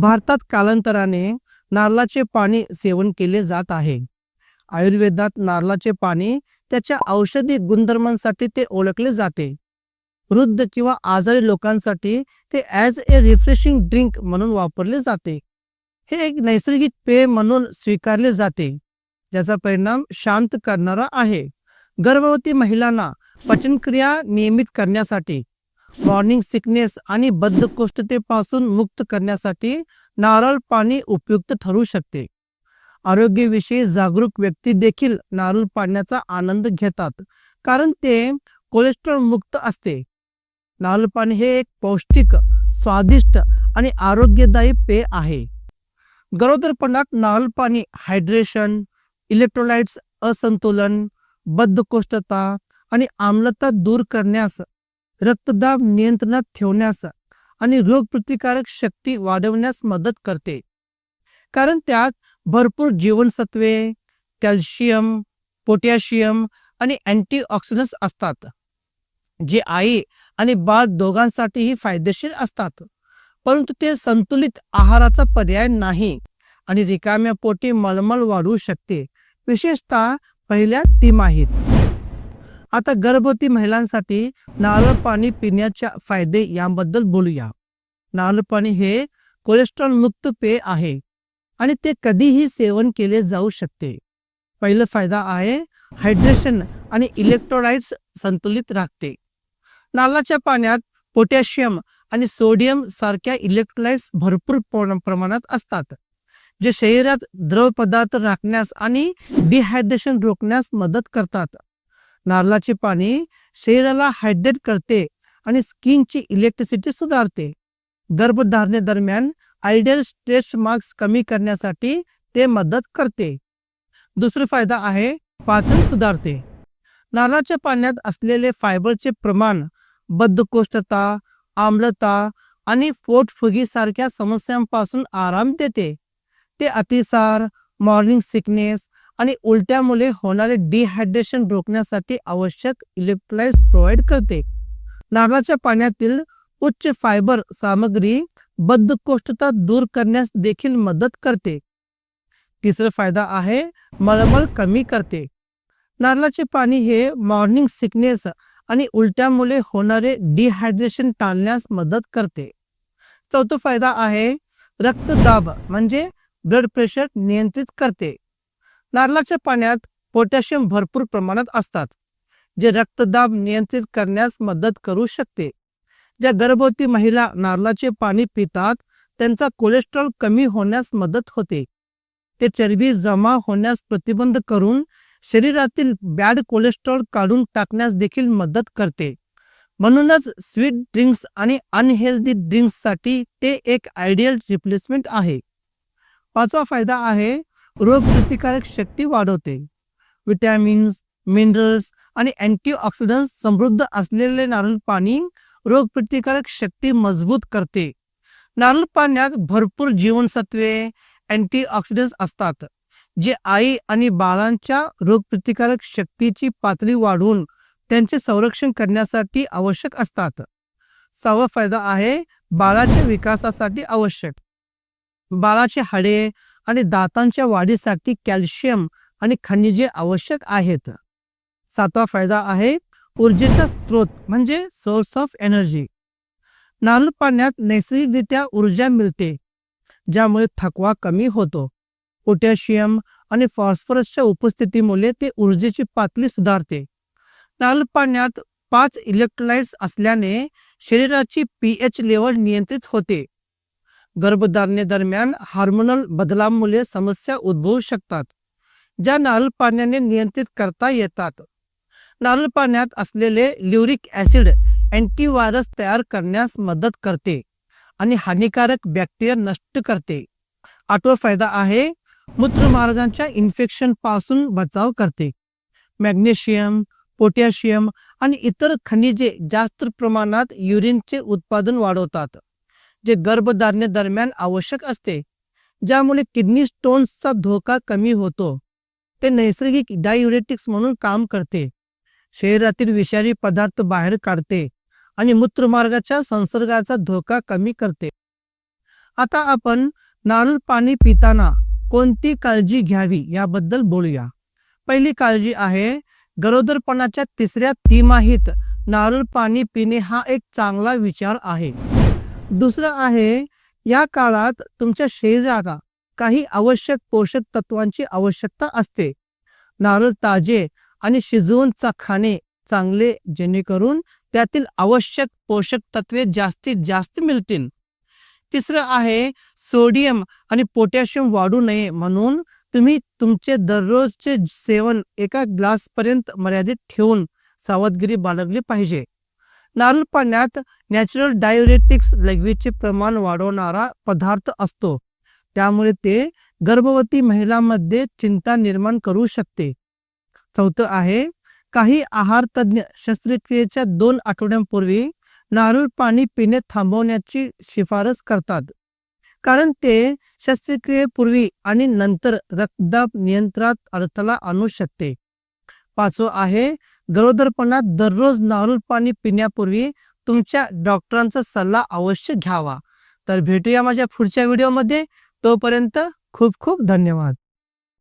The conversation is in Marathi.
भारतात कालांतराने नारळाचे पाणी सेवन केले जात आहे. आयुर्वेदात नारळाचे पाणी त्याच्या औषधी गुणधर्मांसाठी ते ओळखले जाते. वृद्ध किंवा आजारी लोकांसाठी ते ॲज ए रिफ्रेशिंग ड्रिंक म्हणून वापरले जाते. हे एक नैसर्गिक पेय म्हणून स्वीकारले जाते ज्याचा परिणाम शांत करणारा आहे. गर्भवती महिलांना पचनक्रिया नियमित करण्यासाठी मॉर्निंग सिकनेस आणि बद्धकोष्ठतेपासून मुक्त करण्यासाठी नारळ पाणी उपयुक्त ठरू शकते. आरोग्याविषयी जागरूक व्यक्ती देखील नारळ पाण्याचा आनंद घेतात कारण ते कोलेस्ट्रॉल मुक्त असते. नारळ पाणी हे एक पौष्टिक स्वादिष्ट आणि आरोग्यदायी पेय आहे. गरोदरपणात नारळ पाणी हायड्रेशन इलेक्ट्रोलाइट्स असंतुलन बद्धकोष्ठता आणि आम्लता दूर करण्यास रक्तदाब नियंत्रणात ठेवण्यास आणि रोगप्रतिकारक शक्ती वाढवण्यास मदत करते. कारण त्यात भरपूर जीवनसत्वे कॅल्शियम पोटॅशियम आणि अँटीऑक्सिडंट्स असतात जे आई आणि बाळ दोघांसाठीही फायदेशीर असतात. परंतु ते संतुलित आहाराचा पर्याय नाही आणि रिकाम्या पोटी मलमल वाढवू शकते विशेषतः पहिल्या तिमाहीत. आता गर्भवती महिलांसाठी नारळ पाणी पिण्याच्या फायदे याबद्दल बोलूया. नारळ पाणी हे कोलेस्ट्रॉल मुक्त पेय आहे आणि ते कधीही सेवन केले जाऊ शकते. पहिला फायदा आहे हायड्रेशन आणि इलेक्ट्रोलाइट्स संतुलित राखते. नारळाच्या पाण्यात पोटॅशियम आणि सोडियम सारख्या इलेक्ट्रोलाइट्स भरपूर प्रमाणात असतात जे शरीरात द्रव पदार्थ राखण्यास आणि डिहायड्रेशन रोखण्यास मदत करतात. नारळाचे पाणी शरीराला हायड्रेट करते आणि स्किनची इलेक्ट्रिसिटी सुधारते. गर्भधारणेदरम्यान आयडियल स्ट्रेस मार्क्स कमी करण्यासाठी ते मदत करते. दुसरा फायदा आहे पाचन सुधारते. नारळाच्या पाण्यात असलेले फायबरचे प्रमाण बद्धकोष्ठता आम्लता आणि पोटफुगीसारख्या समस्यांपासून आराम देते. ते अतिसार मॉर्निंग सिकनेस आणि उलट्यामुळे होणारे डिहायड्रेशन रोखण्यासाठी आवश्यक इलेक्ट्रोलाइट्स प्रोव्हाइड करते. नारळाच्या पाण्यातील उच्च फायबर सामग्री बद्धकोष्ठता दूर करण्यास देखील मदत करते. तिसरा फायदा आहे मळमळ कमी करते. नारळाचे पाणी हे मॉर्निंग सिकनेस आणि उलट्यामुळे होणारे डिहायड्रेशन टाळण्यास मदत करते. चौथा फायदा आहे रक्तदाब म्हणजे ब्लड प्रेशर नियंत्रित करते. नारळाच्या पाण्यात पोटॅशियम भरपूर प्रमाणात असतात जे रक्तदाब नियंत्रित करण्यास मदत करू शकते. ज्या गर्भवती महिला नारळाचे पाणी पितात त्यांचा कोलेस्ट्रॉल कमी होण्यास मदत होते. ते चरबी जमा होण्यास प्रतिबंध करून शरीरातील बॅड कोलेस्ट्रॉल काढून टाकण्यास देखील मदत करते. म्हणूनच स्वीट ड्रिंक्स आणि अनहेल्दी ड्रिंक्ससाठी ते एक आयडियल रिप्लेसमेंट आहे. पाचवा फायदा आहे रोगप्रतिकारक शक्ती वाढवते. विटॅमिन्स मिनरल्स आणि अँटीऑक्सिडंट्स समृद्ध असलेले नारळ पाणी रोगप्रतिकारक शक्ती मजबूत करते. नारळ पाण्यात भरपूर जीवनसत्वे अँटीऑक्सिडंट्स असतात जे आई आणि बाळांच्या रोगप्रतिकारक शक्तीची पातळी वाढवून त्यांचे संरक्षण करण्यासाठी आवश्यक असतात. सहावा फायदा आहे बाळाच्या विकासासाठी आवश्यक. बाळाचे हाडे आणि दातांच्या वाढीसाठी कॅल्शियम आणि खनिजे आवश्यक आहेत. सातवा फायदा आहे ऊर्जेचा स्रोत म्हणजे सोर्स ऑफ एनर्जी नारळ पाण्यात नैसर्गिकरित्या ऊर्जा मिळते ज्यामुळे थकवा कमी होतो. पोटॅशियम आणि फॉस्फरसच्या उपस्थितीमुळे ते ऊर्जेची पातळी सुधारते. नारळ पाण्यात पाच इलेक्ट्रोलाइट्स असल्याने शरीराची पीएच लेवल नियंत्रित होते. गर्भधारणेदरम्यान हार्मोनल बदलामुळे समस्या उद्भवू शकतात ज्या नारळ पाण्याने नियंत्रित करता येतात. नारळ पाण्यात असलेले ल्युरिक ॲसिड अँटीव्हायरस तयार करण्यास मदत करते आणि हानिकारक बॅक्टेरिया नष्ट करते. आठवा फायदा आहे मूत्रमार्गांच्या इन्फेक्शनपासून बचाव करते. मॅग्नेशियम पोटॅशियम आणि इतर खनिजे जास्त प्रमाणात युरिनचे उत्पादन वाढवतात. जे गर्भधारणेदरम्यान आवश्यक असते ज्यामुळे किडनी स्टोन्सचा धोका कमी होतो. ते नैसर्गिक डायुरेटिक्स म्हणून काम करते. शरीरातील विषारी पदार्थ बाहेर काढते आणि मूत्रमार्गाच्या संसर्गाचा धोका कमी करते. आता आपण नारळ पाणी पिताना कोणती काळजी घ्यावी याबद्दल बोलूया. पहिली काळजी आहे गरोदरपणाच्या तिसऱ्या तिमाहीत नारळ पाणी पिणे हा एक चांगला विचार आहे. दुसरं आहे या काळात तुमच्या शरीराला काही आवश्यक पोषक तत्वांची आवश्यकता असते. नारळ ताजे आणि शिजवून चा खाणे चांगले जेणेकरून त्यातील आवश्यक पोषक तत्वे जास्तीत जास्त मिळतील. तिसरं आहे सोडियम आणि पोटॅशियम वाढू नये म्हणून तुम्ही तुमचे दररोजचे सेवन एका ग्लासपर्यंत मर्यादित ठेवून सावधगिरी बाळगली पाहिजे. नारळ पाण्यात नॅचरल डायुरेटिक्स लघवीचे प्रमाण वाढवणारा पदार्थ असतो. त्यामुळे ते गर्भवती महिलांमध्ये चिंता निर्माण करू शकते. चौथं आहे काही आहार तज्ज्ञ शस्त्रक्रियेच्या दोन आठवड्यांपूर्वी नारळ पाणी पिणे थांबवण्याची शिफारस करतात. कारण ते शस्त्रक्रियेपूर्वी आणि नंतर रक्तदाब नियंत्रणात अडथळा आणू शकते. पाचवं आहे गरोदरपणात दररोज नारळ पाणी पिण्यापूर्वी तुमच्या डॉक्टरांचा सल्ला अवश्य घ्यावा. तर भेटूया माझ्या पुढच्या व्हिडिओमध्ये. तोपर्यंत खूप खूप धन्यवाद.